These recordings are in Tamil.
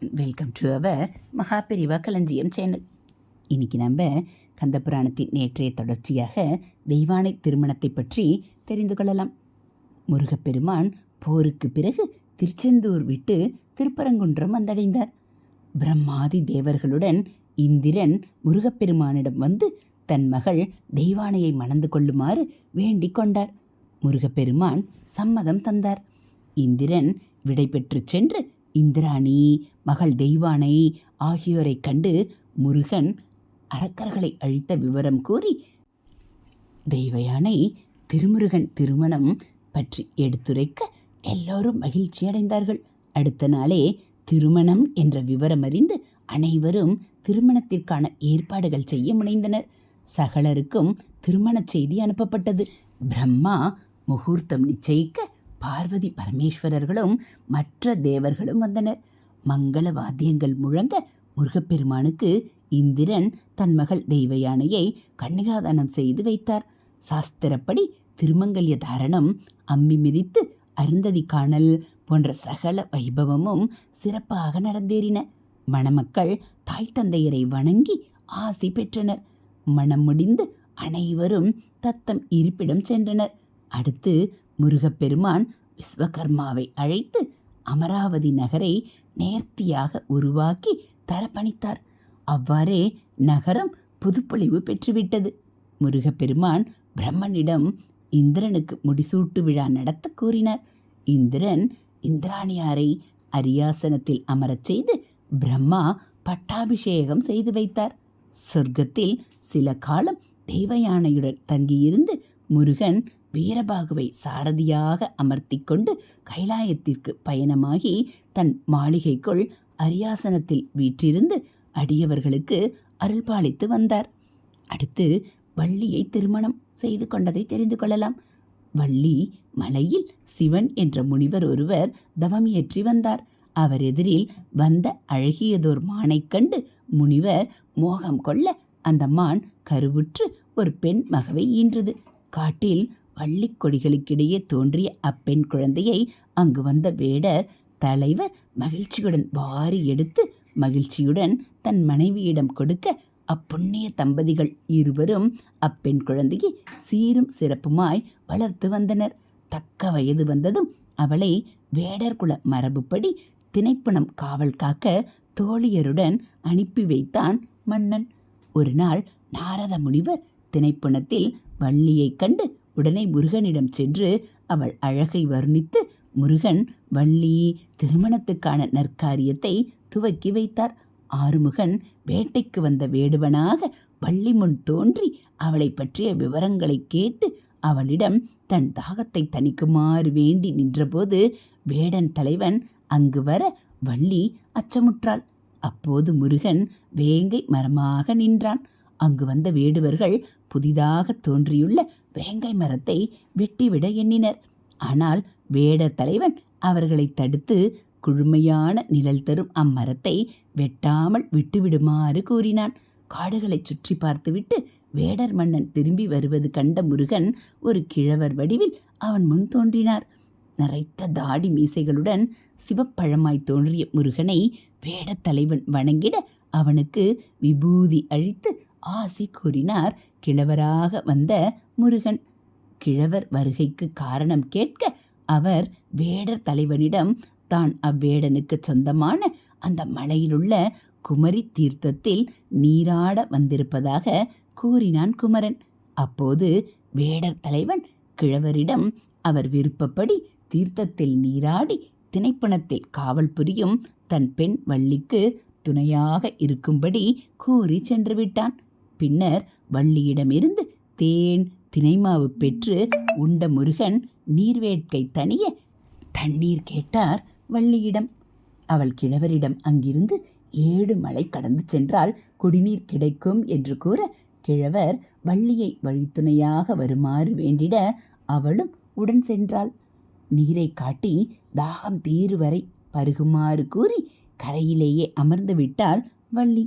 வெல்கம் டு அவர் மகாபெரிவா களஞ்சியம் சேனல் இன்னைக்கு நம்ம கந்தபுராணத்தின் நேற்றைய தொடர்ச்சியாக தெய்வானை திருமணத்தை பற்றி தெரிந்து கொள்ளலாம். முருகப்பெருமான் போருக்கு பிறகு திருச்செந்தூர் விட்டு திருப்பரங்குன்றம் வந்தடைந்தார். பிரம்மாதி தேவர்களுடன் இந்திரன் முருகப்பெருமானிடம் வந்து தன் மகள் தெய்வானையை மணந்து கொள்ளுமாறு வேண்டிக் கொண்டார். முருகப்பெருமான் சம்மதம் தந்தார். இந்திரன் விடை பெற்று சென்று இந்திராணி மகள் தெய்வானை ஆகியோரைக் கண்டு முருகன் அரக்கர்களை அழித்த விவரம் கூறி தெய்வயானை திருமுருகன் திருமணம் பற்றி எடுத்துரைக்க எல்லோரும் மகிழ்ச்சி அடைந்தார்கள் அடுத்த நாளே திருமணம் என்ற விவரம் அறிந்து அனைவரும் திருமணத்திற்கான ஏற்பாடுகள் செய்ய முனைந்தனர். சகலருக்கும் திருமணச் செய்தி அனுப்பப்பட்டது. பிரம்மா முகூர்த்தம் நிச்சயிக்க பார்வதி பரமேஸ்வரர்களும் மற்ற தேவர்களும் வந்தனர். மங்கள வாத்தியங்கள் முழங்க முருகப்பெருமானுக்கு இந்திரன் தன் மகள் தெய்வ யானையை கன்னிகாதானம் செய்து வைத்தார். சாஸ்திரப்படி திருமங்கல்ய தாரணம் அம்மி மிதித்து அருந்ததி காணல் போன்ற சகல வைபவமும் சிறப்பாக நடந்தேறின. மணமக்கள் தாய் தந்தையரை வணங்கி ஆசி பெற்றனர். மணம் முடிந்து அனைவரும் தத்தம் இருப்பிடம் சென்றனர். அடுத்து முருகப்பெருமான் விஸ்வகர்மாவை அழைத்து அமராவதி நகரை நேர்த்தியாக உருவாக்கி தரப்பணித்தார். அவ்வாறே நகரம் புதுப்பொழிவு பெற்றுவிட்டது. முருகப்பெருமான் பிரம்மனிடம் இந்திரனுக்கு முடிசூட்டு விழா நடத்த கூறினார். இந்திரன் இந்திராணியாரை அரியாசனத்தில் அமரச் செய்து பிரம்மா பட்டாபிஷேகம் செய்து வைத்தார். சொர்க்கத்தில் சில காலம் தெய்வயானையுடன் தங்கியிருந்து முருகன் வீரபாகுவை சாரதியாக அமர்த்தி கொண்டு கைலாயத்திற்கு பயணமாகி தன் மாளிகைக்குள் அரியாசனத்தில் வீற்றிருந்து அடியவர்களுக்கு அருள்பாலித்து வந்தார். அடுத்து வள்ளியை திருமணம் செய்து கொண்டதை தெரிந்து கொள்ளலாம். வள்ளி மலையில் சிவன் என்ற முனிவர் ஒருவர் தவமியற்றி வந்தார். அவர் எதிரில் வந்த அழகியதோர் மானைக் கண்டு முனிவர் மோகம் கொள்ள அந்த மான் கருவுற்று ஒரு பெண் மகவை ஈன்றது. காட்டில் வள்ளிக்கொடிகளுக்கிடையே தோன்றிய அப்பெண் குழந்தையை அங்கு வந்த வேடர் தலைவர் மகிழ்ச்சியுடன் வாரி எடுத்து மகிழ்ச்சியுடன் தன் மனைவியிடம் கொடுக்க அப்புண்ணிய தம்பதிகள் இருவரும் அப்பெண் குழந்தையை சீரும் சிறப்புமாய் வளர்த்து வந்தனர். தக்க வயது வந்ததும் அவளை வேடர்குல மரபுப்படி திணைப்புணம் காவல் காக்க தோழியருடன் அனுப்பி வைத்தான் மன்னன். ஒரு நாள் நாரத முனிவர் திணைப்பணத்தில் வள்ளியைக் கண்டு உடனே முருகனிடம் சென்று அவள் அழகை வர்ணித்து முருகன் வள்ளி திருமணத்துக்கான நற்காரியத்தை துவக்கி வைத்தார். ஆறுமுகன் வேட்டைக்கு வந்த வேடுவனாக வள்ளி முன் தோன்றி அவளை பற்றிய விவரங்களை கேட்டு அவளிடம் தன் தாகத்தை தணிக்குமாறு வேண்டி நின்றபோது வேடன் தலைவன் அங்கு வர வள்ளி அச்சமுற்றாள். அப்போது முருகன் வேங்கை மரமாக நின்றான். அங்கு வந்த வேடுவர்கள் புதிதாக தோன்றியுள்ள வேங்கை மரத்தை வெட்டிவிட எண்ணினர். ஆனால் வேடர் தலைவன் அவர்களை தடுத்து குழுமையான நிழல் தரும் அம்மரத்தை வெட்டாமல் விட்டுவிடுமாறு கூறினான். காடுகளை சுற்றி பார்த்துவிட்டு வேடர் மன்னன் திரும்பி வருவது கண்ட முருகன் ஒரு கிழவர் வடிவில் அவன் முன் தோன்றினார். நரைத்த தாடி மீசைகளுடன் சிவப்பழமாய் தோன்றிய முருகனை வேடத்தலைவன் வணங்கிட அவனுக்கு விபூதி அழித்து ஆசி கூறினார் கிழவராக வந்த முருகன். கிழவர் வருகைக்கு காரணம் கேட்க அவர் வேடர் தலைவனிடம் தான் அவ்வேடனுக்கு சொந்தமான அந்த மலையிலுள்ள குமரி தீர்த்தத்தில் நீராட வந்திருப்பதாக கூறினான் குமரன். அப்போது வேடர் தலைவன் கிழவரிடம் அவர் விருப்பப்படி தீர்த்தத்தில் நீராடி திணைப்பணத்தில் காவல் புரியும் தன் பெண் வள்ளிக்கு துணையாக இருக்கும்படி கூறி சென்று விட்டான். பின்னர் வள்ளியிடமிருந்து தேன் தினைமாவு பெற்று உண்ட முருகன் நீர்வேட்கை தனிய தண்ணீர் கேட்டார் வள்ளியிடம். அவள் கிழவரிடம் அங்கிருந்து ஏழு மலை கடந்து சென்றால் குடிநீர் கிடைக்கும் என்று கூற கிழவர் வள்ளியை வழித்துணையாக வருமாறு வேண்டிட அவளும் உடன் சென்றாள். நீரை காட்டி தாகம் தீரு வரை பருகுமாறு கூறி கரையிலேயே அமர்ந்து விட்டாள் வள்ளி.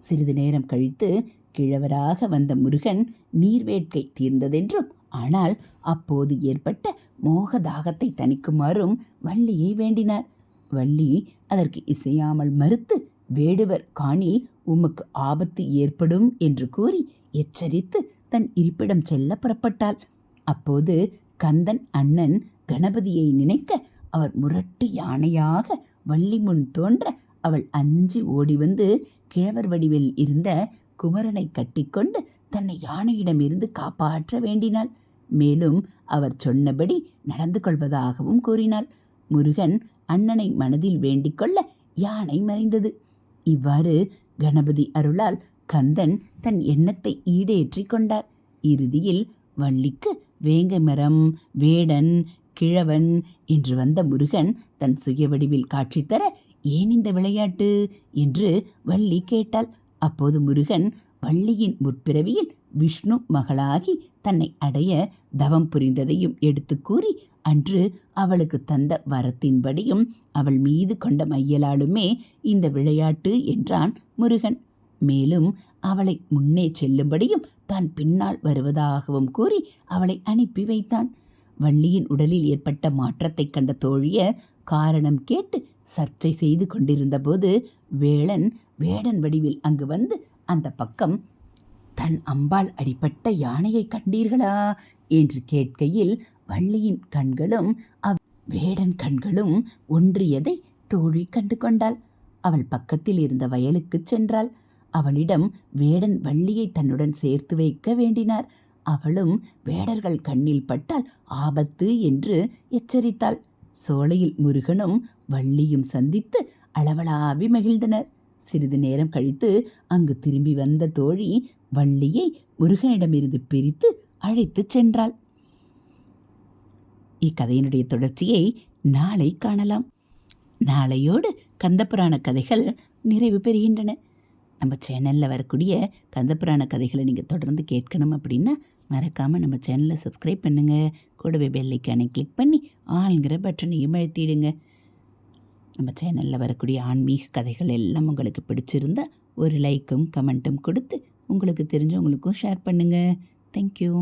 சிறிது நேரம் கழித்து கிழவராக வந்த முருகன் நீர்வேட்கை தீர்ந்ததென்றும் ஆனால் அப்போது ஏற்பட்ட மோக தாகத்தை தணிக்குமாறும் வள்ளியை வேண்டினார். வள்ளி அதற்கு இசையாமல் மறுத்து வேடுவர் காணில் உமக்கு ஆபத்து ஏற்படும் என்று கூறி எச்சரித்து தன் இருப்பிடம் செல்ல புறப்பட்டாள். அப்போது கந்தன் அண்ணன் கணபதியை நினைக்க அவர் முரட்டு யானையாக வள்ளி முன் தோன்ற அவள் அஞ்சி ஓடி வந்து கிழவர் வடிவில் இருந்த குமரனை கட்டிக்கொண்டு தன்னை யானையிடமிருந்து காப்பாற்ற வேண்டினாள். மேலும் அவர் சொன்னபடி நடந்து கொள்வதாகவும் கூறினாள். முருகன் அண்ணனை மனதில் வேண்டிக்கொள்ள யானை மறைந்தது. இவ்வாறு கணபதி அருளால் கந்தன் தன் எண்ணத்தை ஈடேற்றி கொண்டார். இறுதியில் வள்ளிக்கு வேங்கை மரம் வேடன் கிழவன் என்று வந்த முருகன் தன் சுய வடிவில் காட்சி தர ஏன் இந்த விளையாட்டு? என்று வள்ளி கேட்டாள். அப்போது முருகன் வள்ளியின் முற்பிறவியில் விஷ்ணு மகளாகி தன்னை அடைய தவம் புரிந்ததையும் எடுத்து கூறி அன்று அவளுக்கு தந்த வரத்தின்படியும் அவள் மீது கொண்ட மையலாலுமே இந்த விளையாட்டு என்றான் முருகன். மேலும் அவளை முன்னே செல்லும்படியும் தான் பின்னால் வருவதாகவும் கூறி அவளை அனுப்பி வைத்தான். வள்ளியின் உடலில் ஏற்பட்ட மாற்றத்தைக் கண்ட தோழிய காரணம் கேட்டு சர்ச்சை செய்து கொண்டிருந்தபோது வேளன் வேடன் வடிவில் அங்கு வந்து அந்த பக்கம் தன் அம்பால் அடிபட்ட யானையை கண்டீர்களா? என்று கேட்கையில் வள்ளியின் கண்களும் அவ் வேடன் கண்களும் ஒன்றியதை தோழி கண்டு கொண்டாள். அவள் பக்கத்தில் இருந்த வயலுக்குச் சென்றாள். அவளிடம் வேடன் வள்ளியை தன்னுடன் சேர்த்து வைக்க வேண்டினார். அவளும் வேடர்கள் கண்ணில் பட்டால் ஆபத்து என்று எச்சரித்தாள். சோலையில் முருகனும் வள்ளியும் சந்தித்து அளவலாவி மகிழ்ந்தனர் சிறிது நேரம் கழித்து அங்கு திரும்பி வந்த தோழி வள்ளியை முருகனிடமிருந்து பிரித்து அழைத்துச் சென்றாள். இக்கதையினுடைய தொடர்ச்சியை நாளை காணலாம். நாளையோடு கந்தபுராண கதைகள் நிறைவு பெறுகின்றன. நம்ம சேனலில் வரக்கூடிய கந்தபுராண கதைகளை நீங்கள் தொடர்ந்து கேட்கணும் அப்படின்னா மறக்காமல் நம்ம சேனலை சப்ஸ்கிரைப் பண்ணுங்கள் கூடவே பெல்லைக்கானை கிளிக் பண்ணி ஆளுங்கிற பட்டனையும் அழுத்திடுங்க. நம்ம சேனலில் வரக்கூடிய ஆன்மீக கதைகள் எல்லாம் உங்களுக்கு பிடிச்சிருந்தா ஒரு லைக்கும் கமெண்ட்டும் கொடுத்து உங்களுக்கு தெரிஞ்சவங்களுக்கும் ஷேர் பண்ணுங்கள் தேங்க்யூ